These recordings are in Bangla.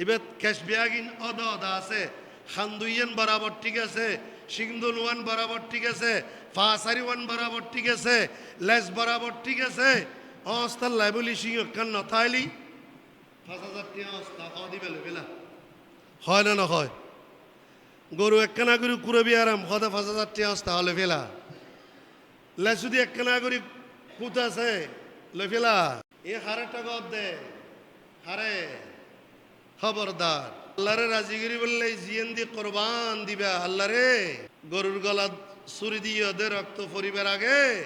এবার ক্যাশ বিয়াগিন অদ আছে। খান্দুইয়ান বরাবর ঠিক আছে সিংদুন ওয়ান বরাবর ঠিক আছে ফাসারি ওয়ান বরাবর ঠিক আছে লেস বরাবর ঠিক আছে। অস্তার লাইবলি সিং কান নথাইলি। পাঁচ হাজার টিয়া অস্তা হ দিবে বেলা। হয় না নহয় গরু একখানা করে কুরবি আরাম, হদে পাঁচ হাজার টিয়া অস্তা হলে ফেলা লেসুদি একখানা করে কুত আছে লে ফেলা এ হারে টাকা দে, হারে। খবরদার। আল্লাহরে রাজিগিরি বললে জিয়েন দিয়ে কোরবান দিবে আল্লাহরে। গরুর গলা সুরি দিয়ে ওদের রক্ত ফরিবার আগে।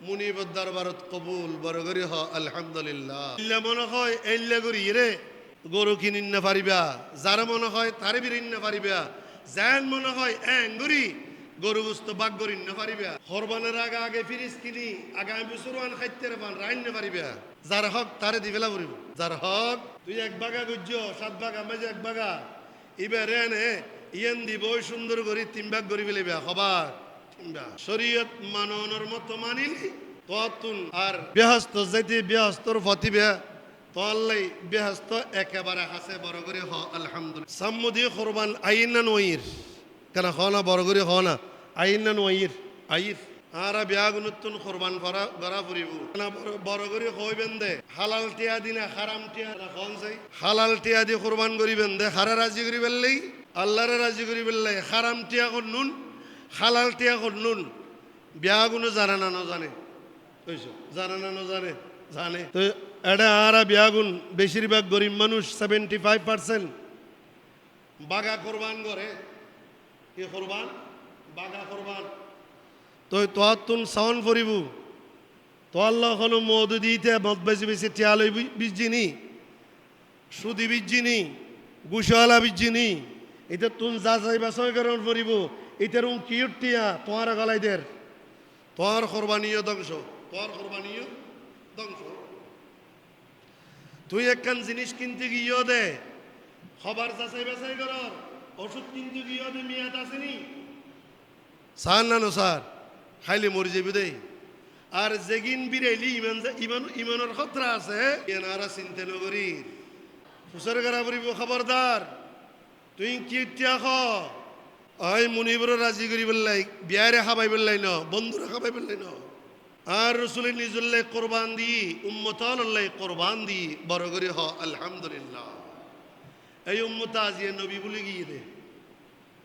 মুনিবর দরবারত কবুল, বড় করি হ, আলহামদুলিল্লাহ। ইল্লা মনে হয় এল্লা করি রে। গরু কিনিন না পারিবা? যার মনে হয়, তারে বিরিন না পারিবা। যেন মনে হয় এঙ্গুরি গরু বুঝতো বাগ করিন না পারিবা। হরবানের আগে আগে ফিরিস কিনি আগামী বছর আন খাইতে পান, রাইন না পারিবা। যার হক তারে দিবেলা পড়িব যার হক তুই এক বাগা গুজ্জ, সাত বাগা মেজে এক বাগা। ইবে রেনে ইয়েন দিব সুন্দর করি তিন ভাগ করি ফেলিবা। তিনবা শরীয়ত মাননের মতো মানিলি ততুন আর বেহস্ত যাইতে বেহস্তর ফতিবে। তল্লাই বেহস্ত একেবারে হাসে বড় করে হ, আলহামদুলিল্লাহ। সাম্মুদি কোরবান আইন নইর কেন হ না, বড় করে হ না? আইন নইর আইর। আরা বিয়াগ নতুন কোরবান করা গড়া ফুরিব। বড়- করে হইবেন দে। হালাল টিয়া দিনা হারাম টিয়া রাখন যাই। হালাল টিয়া দি কোরবান করিবেন দে। হারা রাজি করিবেন লাই আল্লাহরে রাজি করিবেন লাই হারাম টিয়া কর নুন, হালাল টিয়া কর নুন। বিয়াগুনো জানে না, নজানে। বুঝছ জানে না, নজানে। জানে। তো এটা আরা বিয়াগুন, বেশিরভাগ গরিব মানুষ সেভেন্টি ফাইভ পার্সেন্ট বাগা কোরবান করে। কি কোরবান? বাগা কোরবান তো তোর তুন সাউন ফুরিব তো আল্লাহ কোনো মধু দিতে মদ বেশি বেশি টিয়ালই বিজিনি সুদি বিজিনি গুশালা বিজিনি এটা তুন যা যাই বাসয় কারণ ফুরিব এটার উম কি টিয়া তোমার গলাইদের তোমার কোরবানিও ধ্বংস। তোমার কোরবানিও ধ্বংস। তুই একখান জিনিস কিনতে গিয়েও দে। খবর যাচাই বাছাই করার ওষুধ কিনতে গিয়েও দে, মেয়াদ আসেনি স্যার না স্যার খাইলে মরি যাবি দেই আর যেগিন বিরাইলি ইমান ইমান ইমানের খতরা আছে এনারা চিন্তা নগরী ফুসর করা পড়িব খবরদার তুই কি খ আই মুনিবর রাজি করি বললাই বিয়ারে খাবাই বললাই ন বন্ধুরা খাবাই বললাই ন আর রসুল নিজুল্লাহ কোরবান দি উম্মতাল্লাহ কোরবান দি বড় করে হ আলহামদুলিল্লাহ এই উম্মতা আজিয়ে নবী বলে গিয়ে দে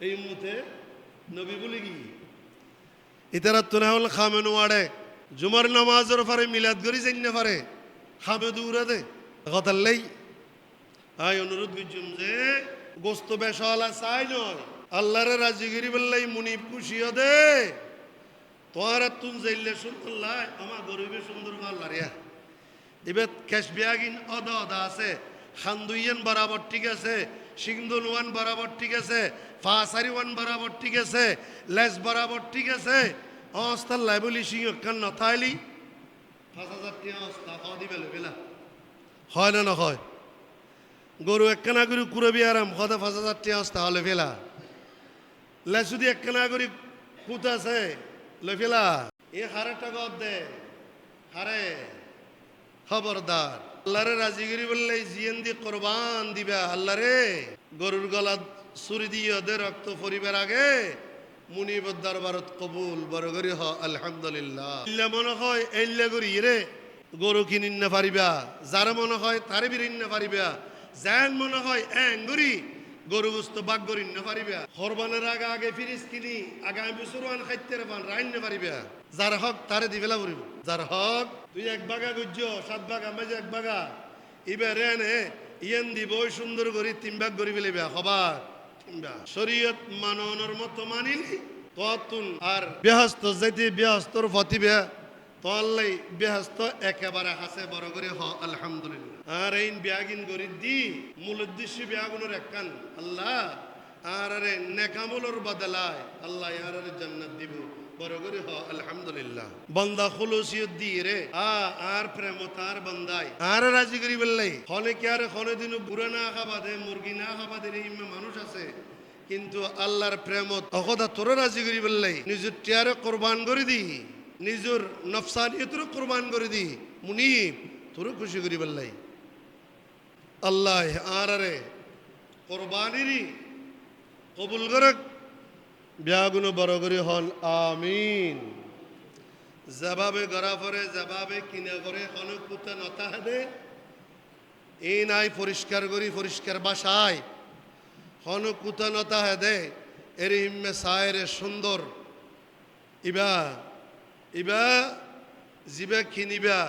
এই উম্মতে নবী বলে গিয়ে ইতারা তো না হল খামেনো আড়ে, জুমার নামাজের ফারে মিলাদ করি যাই না পারে খামে দৌড়া দে কথাল্লাই আই অনুরোধ করছুন যে, গোস্ত বেশালা চাই নয়, আল্লাহরে রাজিগিরি বললাই মুনিব খুশিও দে তোমার তুন যাইলে সুন্দর আমার গরিবে সুন্দর আল্লাহ রিয়া এবার ক্যাশ বিয়াগিন অদা অদা আছে, খান্দুইয়ান বরাবর ঠিক আছে সিংদুন ওয়ান বরাবর ঠিক আছে, ফাসারি ওয়ান বরাবর ঠিক আছে, লেস বরাবর ঠিক আছে। অস্তার লাইবলি সিং কান নথাইলি। পাঁচ হাজার টিয়া অস্তা হ দিবে বেলা। হয় না নহয় গরু একখানা করে কুরবি আরাম, হদে পাঁচ হাজার টিয়া অস্তা হলে ফেলা লেসুদি একখানা করে কুত আছে, লে ফেলা এ হারে টাকা দে, হারে। খবরদার। আল্লাহরে রাজিগিরি বললে জিয়েন দি কোরবান দিবে আল্লাহরে। গরুর গলা ছুরি দিয়ে ওদের রক্ত ফরিবার আগে। মুনিবর দরবারত কবুল, বড় করি হ, আলহামদুলিল্লাহ। ইল্লা মনে হয়, এল্লা করি রে। গরু কিনিন না পারিবা? যার মনে হয়, তারে বিরিন না পারিবা। যেন মনে হয় এঙ্গুরি গরু বুঝতো বাগ করিন না পারিবা। হরবানের আগে আগে ফিরিস কিনি আগামী বছর আন খাইতে পান রাইন না পারিবা। যার হক তারে দিবেলা পড়িব যার হক তুই এক বাগা গুজ্জ, সাত বাগা মেজে এক বাগা ইবে রেনে ইয়েন দিব সুন্দর করি তিন ভাগ করি ফেলিবা হবার শরীয়ত মাননের মতো মানিলি, ততুন আর বেহস্ত যাইতে বেহস্তর ফতিবে। তল্লাই বেহস্ত একেবারে হাসে, বড় করে, হ, আলহামদুলিল্লাহ। আর এই বিয়াগিন গরিব দি, মূল উদ্দেশ্য বিয়াগুনের একখান আল্লাহ, আর আরে নেকামুলর বদলায় আল্লাহ আর আরে জান্নাত দিব। বড় করে, হ, আলহামদুলিল্লাহ। বন্দা খুলুসিয়ত দি রে। আ, আর প্রেম তার বন্দাই আর রাজি করি বললাই হনে কি আর হনে দিন বুড়া না খাবা দে মুরগি না খাবা দে এই মানুষ আছে? কিন্তু আল্লাহর প্রেমত অকদা তোর রাজি করি বললাই, নিজের টিয়ারে কোরবান করে দি। নিজের নফসানিয়তর কোরবান করে দি মুনিব তোর খুশি করি বললাই। আল্লাহ আর আরে কোরবানিরই কবুল করে বিয়াগুনো বড় করে হন, আমিন। জবাবে গড়া পরে জবাবে কিনা করে কোনো কুতা নতা হেদে এই নাই পরিষ্কার করি, পরিষ্কার বাসায়। হন কুতা নতা হেদে এর হিম্মে সায়রে সুন্দর। ইবা ইবা জিবা কিনিবা,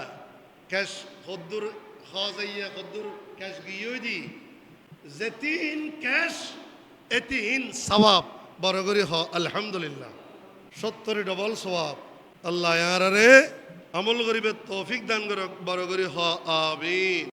ক্যাশ খদ্দুর খাওয়া খদ্দুর ক্যাশ গিয়ে দি। যেতিন ক্যাশ, এতিন সবাব বড় হ, আলহামদুলিল্লাহ। সত্তরে ডবল সবাব আল্লাহ আমল গরিবের তৌফিক দান করক। বড় হ, আমিন।